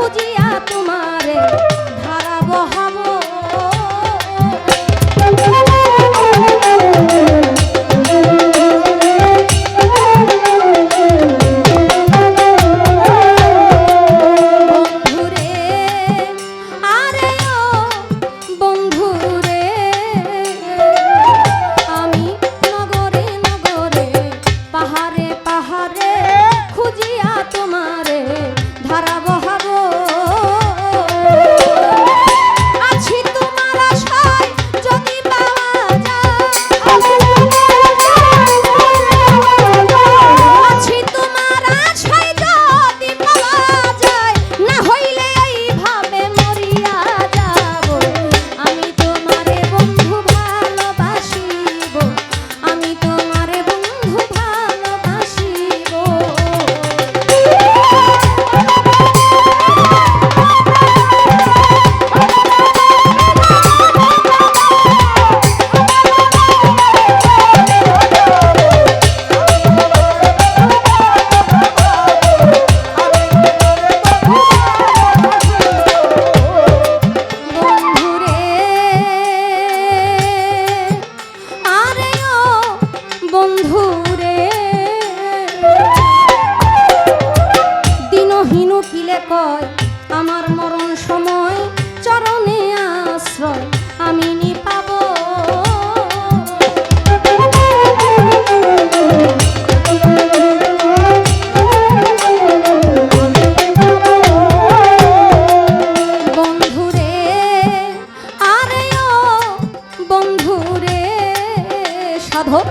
খুঁজিয়া তোমারে ধারাবহ বন্ধুরে। দিনহীন কিলে কয়, আমার মরণ সময় চরণে আশ্রয়, আমি নি পাব বন্ধুরে আরে সাধক